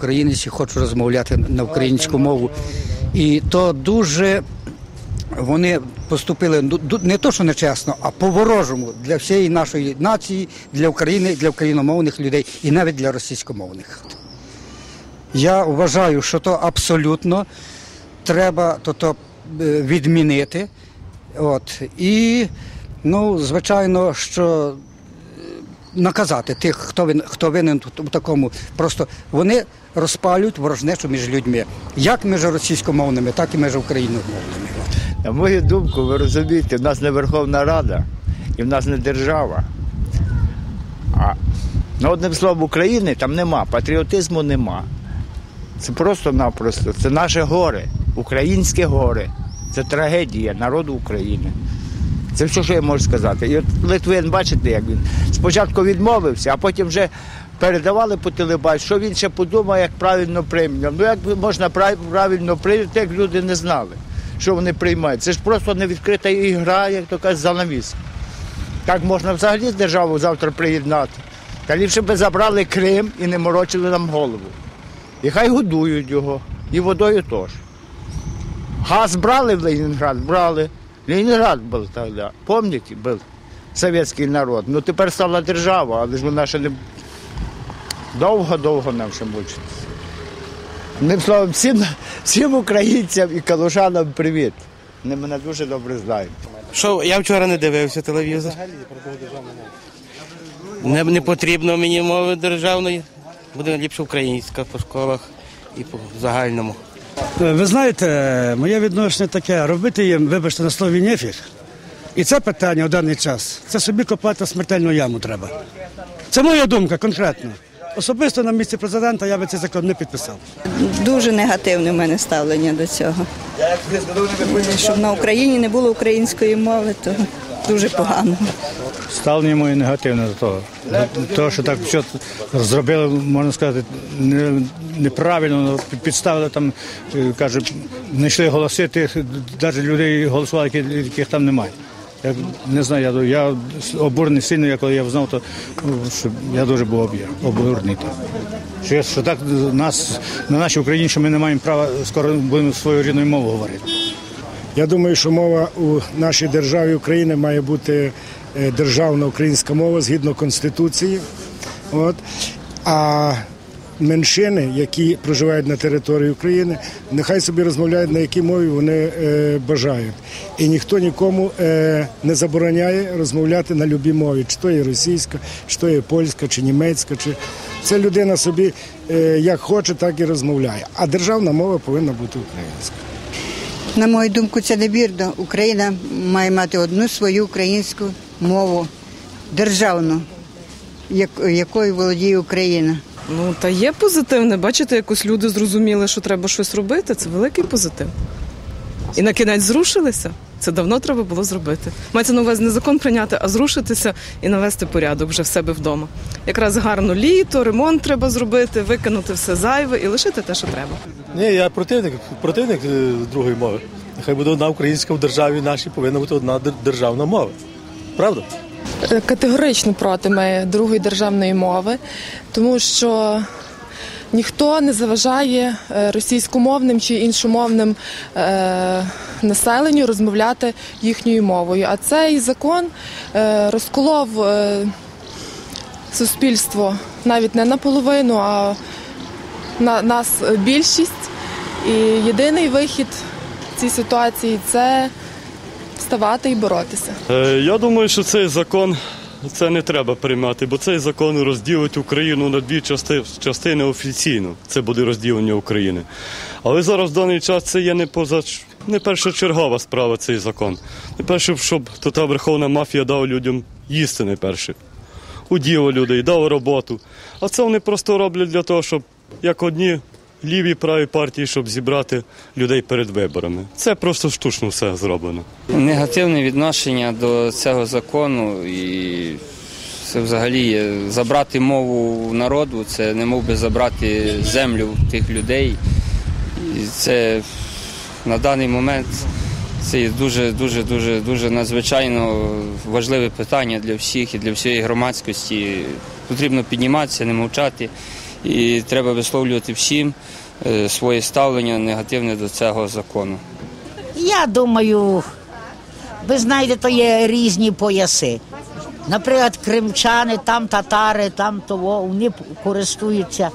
Українець і хочу розмовляти на українську мову. І то дуже вони поступили ну, не то, що нечесно, а по-ворожому для всієї нашої нації, для України, для україномовних людей і навіть для російськомовних. Я вважаю, що то абсолютно треба то, е, відмінити. От. І, ну, звичайно, що наказати тих, хто, вин, хто винен у такому. Просто вони розпалюють ворожнечу між людьми, як між російськомовними, так і між україномовними. На мою думку, ви розумієте, в нас не Верховна Рада і в нас не держава. А ну, одним словом, України там нема, патріотизму нема. Це просто-напросто. Це наше горе, українське горе. Це трагедія народу України. Це все, що я можу сказати. І от Литвин, бачите, як він спочатку відмовився, а потім вже передавали по телебаченню, що він ще подумає, як правильно прийняв. Ну як можна правильно прийняти, як люди не знали, що вони приймають. Це ж просто не відкрита ігра, як то кажуть, занавіс. Так можна взагалі державу завтра приєднати. Та ліпше би забрали Крим і не морочили нам голову. І хай годують його, і водою теж. Газ брали в Ленінград, брали. Ленінград був тоді, пам'ятаєте, був совєтський народ. Ну тепер стала держава, але ж вона ще не довго-довго нам ще мучиться. Одним словом, всім, всім українцям і калушанам привіт. Вони мене дуже добре знають. Що я вчора не дивився телевізор. Не, не потрібно мені мови державної. Буде ліпше українська по школах і по загальному. Ви знаєте, моє відношення таке, робити їм, вибачте, на слові нефіг. І це питання у даний час. Це собі копати смертельну яму треба. Це моя думка конкретно. Особисто на місці президента я би цей закон не підписав. Дуже негативне в мене ставлення до цього. Щоб на Україні не було української мови, то дуже погано. Ставлення моє негативне до того. До того, що так все зробили, можна сказати, неправильно, підставили там, е, каже, знайшли голоси тих, навіть людей голосували, яких там немає. Я не знаю, я, я обурений сильно, я коли я знав, то ну, що я дуже був обурений. Що, що так нас на нашій Україні, що ми не маємо права скоро будемо свою рідною мовою говорити. Я думаю, що мова у нашій державі України має бути е, державна українська мова згідно Конституції. От. А меншини, які проживають на території України, нехай собі розмовляють на якій мові вони е, бажають. І ніхто нікому е, не забороняє розмовляти на любій мові, чи то є російська, чи то є польська, чи німецька. Чи... Це людина собі е, як хоче, так і розмовляє. А державна мова повинна бути українська. На мою думку, це невірно. Україна має мати одну свою українську мову державну, якою володіє Україна. Ну та є позитивне. Бачите, якось люди зрозуміли, що треба щось робити. Це великий позитив. І на кінець зрушилися. Це давно треба було зробити. Мається на увазі не закон прийняти, а зрушитися і навести порядок вже в себе вдома. Якраз гарно літо, ремонт треба зробити, викинути все зайве і лишити те, що треба. Ні, я противник, противник е, другої мови. Нехай буде одна українська в державі нашій, повинна бути одна державна мова. Правда? Е, Категорично проти ми другої державної мови, тому що ніхто не заважає е, російськомовним чи іншомовним е, населенню розмовляти їхньою мовою. А цей закон розколов суспільство навіть не наполовину, а на нас більшість. І єдиний вихід цій ситуації це вставати і боротися. Е, Я думаю, що цей закон це не треба приймати, бо цей закон розділить Україну на дві части, частини офіційно. Це буде розділення України. Але зараз в даний час це є не поза не першочергова справа цей закон. Не перше, щоб то та верховна мафія дала людям їсти найперше. Уділо людей, дав роботу. А це вони просто роблять для того, щоб як одні ліві праві партії, щоб зібрати людей перед виборами. Це просто штучно все зроблено. Негативне відношення до цього закону і це взагалі є. забрати мову народу, це не мов би забрати землю тих людей. І це на даний момент це дуже, дуже, дуже, дуже надзвичайно важливе питання для всіх і для всієї громадськості. Потрібно підніматися, не мовчати І треба висловлювати всім е, своє ставлення негативне до цього закону. Я думаю, ви знаєте, то є різні пояси. Наприклад, кримчани, там татари, там того, вони користуються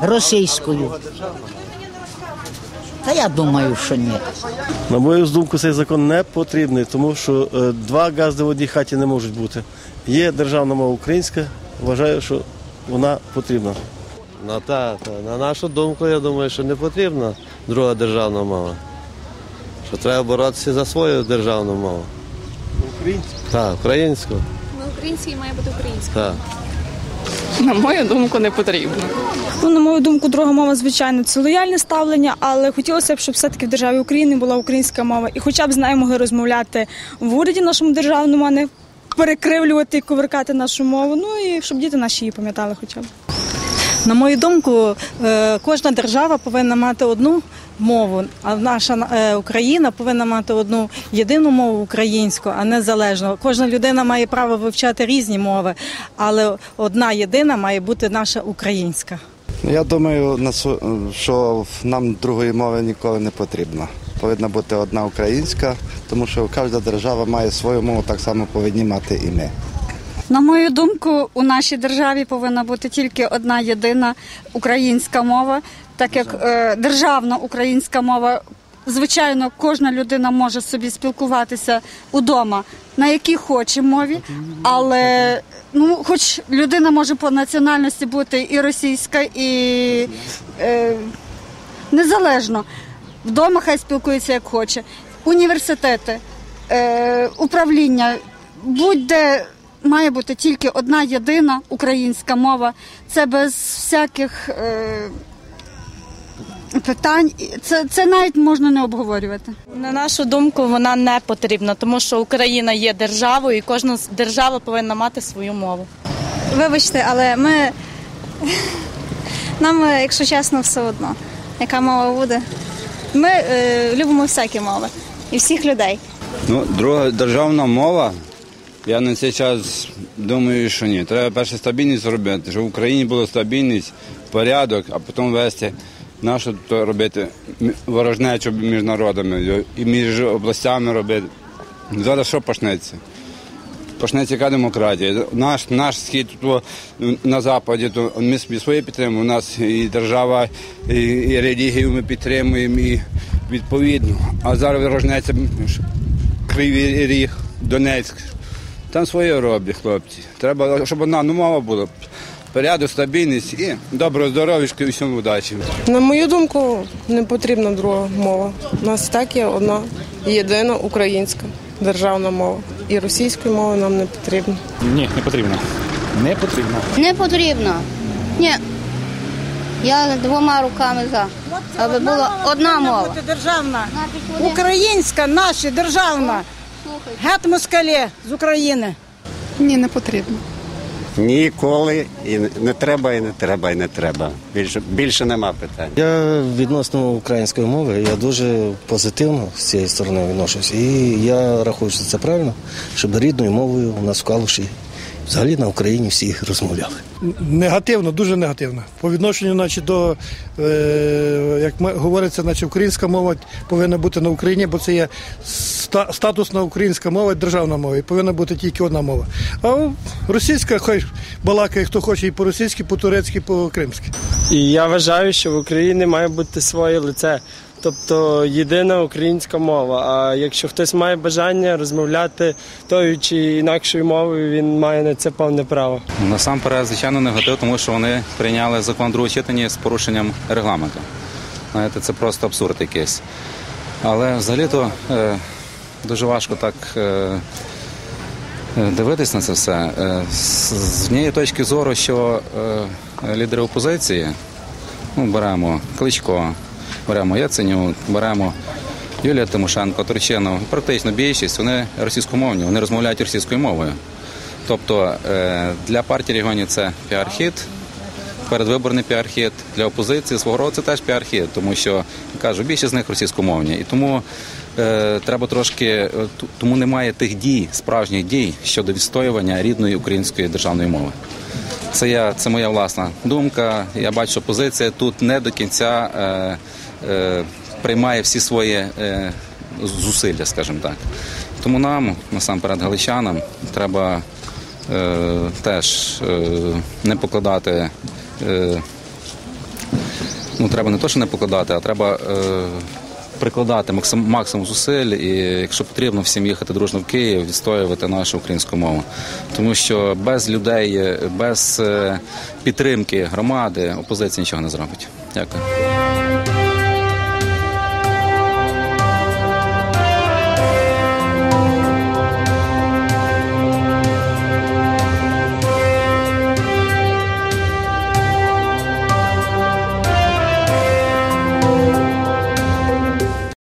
російською. Та я думаю, що ні. На мою думку, цей закон не потрібний, тому що е, два газди в одній хаті не можуть бути. Є державна мова українська, вважаю, що вона потрібна. Ну та, та. На нашу думку, я думаю, що не потрібна друга державна мова. Що треба боротися за свою державну мову. Українська? Так, українську. Ну, український має бути український. Так. На мою думку, не потрібно. Ну, на мою думку, друга мова, звичайно, це лояльне ставлення, але хотілося б, щоб все-таки в державі України була українська мова. І хоча б з нею могли розмовляти в уряді нашому державному, а не перекривлювати і коверкати нашу мову. Ну і щоб діти наші її пам'ятали хоча б. На мою думку, е, кожна держава повинна мати одну мову, а наша е, Україна повинна мати одну єдину мову українську, а не залежну. Кожна людина має право вивчати різні мови, але одна єдина має бути наша українська. Я думаю, що нам другої мови ніколи не потрібно. Повинна бути одна українська, тому що кожна держава має свою мову, так само повинні мати і ми. На мою думку, у нашій державі повинна бути тільки одна єдина українська мова, так як е, державна українська мова. Звичайно, кожна людина може собі спілкуватися удома на якій хоче мові, але ну, хоч людина може по національності бути і російська, і е, незалежно. Вдома хай спілкується як хоче. Університети, е, управління, будь-де має бути тільки одна єдина українська мова. Це без всяких е, питань. Це, це навіть можна не обговорювати. На нашу думку, вона не потрібна, тому що Україна є державою, і кожна держава повинна мати свою мову. Вибачте, але ми нам, е, якщо чесно, все одно, яка мова буде. Ми е, любимо всякі мови і всіх людей. Ну, друга державна мова. Я на цей час думаю, що ні. Треба перше стабільність робити, щоб в Україні була стабільність, порядок, а потім вести нашу то робити ворожнечу між народами і між областями робити. Зараз що почнеться? Почнеться яка демократія. Наш, наш схід то, на Западі, то ми своє підтримуємо. У нас і держава, і, і релігію ми підтримуємо, і відповідно. А зараз ворожнеться Кривий Ріг, Донецьк. Там своє роблять хлопці. Треба, щоб одна ну, мова була. Порядок, стабільність і доброго здоров'я і всьому удачі. На мою думку, не потрібна друга мова. У нас так є одна єдина українська державна мова. І російської мови нам не потрібно. Ні, не потрібно. Не потрібно. Не потрібно. Ні. Я двома руками за. Аби була одна мова. державна, українська, наша державна. Гет москалі з України. Ні, не потрібно. Ніколи і не треба, і не треба, і не треба. Більше більше нема питань. Я відносно української мови я дуже позитивно з цієї сторони відношусь. І я рахую, що це правильно, щоб рідною мовою у нас в Калуші, взагалі на Україні всі розмовляли. Негативно, дуже негативно. По відношенню значить, до, е, як ми, говориться, значить, українська мова повинна бути на Україні, бо це є ста, статусна українська мова, державна мова, і повинна бути тільки одна мова. А російська, хай балакає хто хоче і по-російськи, по-турецьки, по-кримськи. І я вважаю, що в Україні має бути своє лице, тобто єдина українська мова. А якщо хтось має бажання розмовляти тою чи інакшою мовою, він має на це повне право. Насамперед, звичайно, негатив, тому що вони прийняли закон другого читання з порушенням регламенту. Знаєте, це просто абсурд якийсь. Але взагалі-то е, дуже важко так е, е, дивитись на це все. Е, з, однієї точки зору, що е, лідери опозиції, ну, беремо Кличко, беремо Яценюк, беремо Юлія Тимошенко, Турчинов, практично більшість, вони російськомовні, вони розмовляють російською мовою. Тобто е, для партії регіонів це піар-хід, передвиборний піар-хід, для опозиції свого роду це теж піар-хід, тому що кажу, більшість з них російськомовні. І тому е, треба трошки, е, тому немає тих дій, справжніх дій щодо відстоювання рідної української державної мови. Це, я, це моя власна думка. Я бачу, що позиція тут не до кінця е, е, приймає всі свої е, зусилля, скажімо так. Тому нам, насамперед галичанам, треба е, теж е, не покладати. Е, ну, треба не то, що не покладати, а треба е, прикладати максим, максимум зусиль і, якщо потрібно, всім їхати дружно в Київ, відстоювати нашу українську мову. Тому що без людей, без е, підтримки громади опозиція нічого не зробить. Дякую.